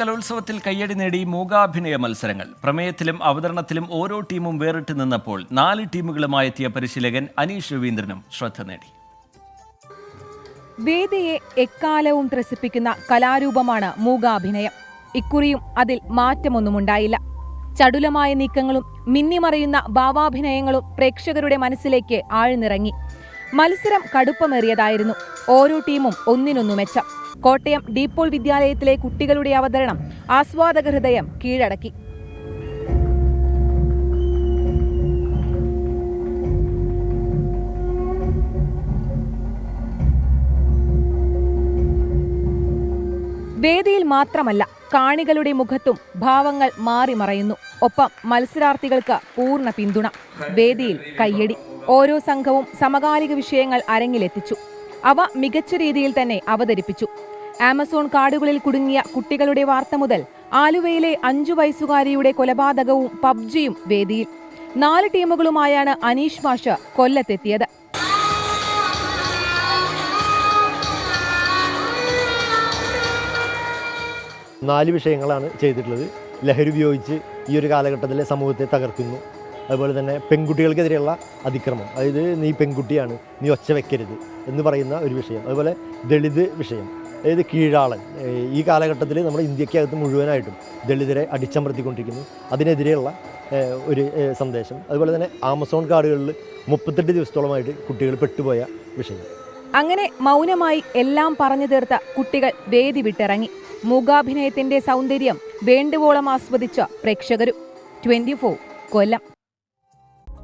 കലോത്സവത്തിൽ കയ്യടി നേടി മൂകാഭിനയ മത്സരങ്ങൾ. പ്രമേയത്തിലും അവതരണത്തിലും ഓരോ ടീമും വേറിട്ട് നിന്നപ്പോൾ നാല് ടീമുകളുമായി എത്തിയ പരിശീലകൻ അനീഷ് രവീന്ദ്രനും ശ്രദ്ധ നേടി. വേദിയെ എക്കാലവും ത്രസിപ്പിക്കുന്ന കലാരൂപമാണ് മൂകാഭിനയം. ഇക്കുറിയും അതിൽ മാറ്റമൊന്നുമുണ്ടായില്ല. ചടുലമായ നീക്കങ്ങളും മിന്നിമറയുന്ന ഭാവാഭിനയങ്ങളും പ്രേക്ഷകരുടെ മനസ്സിലേക്ക് ആഴ്ന്നിറങ്ങി. മത്സരം കടുപ്പമേറിയതായിരുന്നു. ഓരോ ടീമും ഒന്നിനൊന്നു മെച്ചം. കോട്ടയം ഡീപ്പോൾ വിദ്യാലയത്തിലെ കുട്ടികളുടെ അവതരണം ആസ്വാദക ഹൃദയം കീഴടക്കി. വേദിയിൽ മാത്രമല്ല കാണികളുടെ മുഖത്തും ഭാവങ്ങൾ മാറി മറയുന്നു ഒപ്പം മത്സരാർത്ഥികൾക്ക് പൂർണ പിന്തുണ. വേദിയിൽ കയ്യടി. ഓരോ സംഘവും സമകാലിക വിഷയങ്ങൾ അരങ്ങിലെത്തിച്ചു. അവ മികച്ച രീതിയിൽ തന്നെ അവതരിപ്പിച്ചു. ആമസോൺ കാടുകളിൽ കുടുങ്ങിയ കുട്ടികളുടെ വാർത്ത മുതൽ ആലുവയിലെ അഞ്ചു വയസ്സുകാരിയുടെ കൊലപാതകവും പബ്ജിയും വേദിയിൽ. നാല് ടീമുകളുമായാണ് അനീഷ് മാഷ കൊല്ലത്തെത്തിയത്. നാല് വിഷയങ്ങളാണ് ചെയ്തിട്ടുള്ളത്. ലഹരി ഉപയോഗിച്ച് ഈ ഒരു കാലഘട്ടത്തിലെ സമൂഹത്തെ തകർക്കുന്നു. അതുപോലെ തന്നെ പെൺകുട്ടികൾക്കെതിരെയുള്ള അതിക്രമം. അതായത് നീ പെൺകുട്ടിയാണ് നീ ഒച്ച വെക്കരുത് എന്ന് പറയുന്ന ഒരു വിഷയം. അതുപോലെ ദളിത് വിഷയം. അതായത് കീഴാളൻ. ഈ കാലഘട്ടത്തിൽ നമ്മുടെ ഇന്ത്യക്കകത്ത് മുഴുവനായിട്ടും ദളിതരെ അടിച്ചമർത്തിക്കൊണ്ടിരിക്കുന്നു. അതിനെതിരെയുള്ള ഒരു സന്ദേശം. അതുപോലെ തന്നെ ആമസോൺ കാടുകളിൽ മുപ്പത്തെട്ട് ദിവസത്തോളമായിട്ട് കുട്ടികൾ പെട്ടുപോയ വിഷയം. അങ്ങനെ മൗനമായി എല്ലാം പറഞ്ഞു തീർത്ത കുട്ടികൾ വേദി വിട്ടിറങ്ങി. മൂകാഭിനയത്തിന്റെ സൗന്ദര്യം വേണ്ടുവോളം ആസ്വദിച്ച പ്രേക്ഷകരും. ട്വന്റി കൊല്ലം.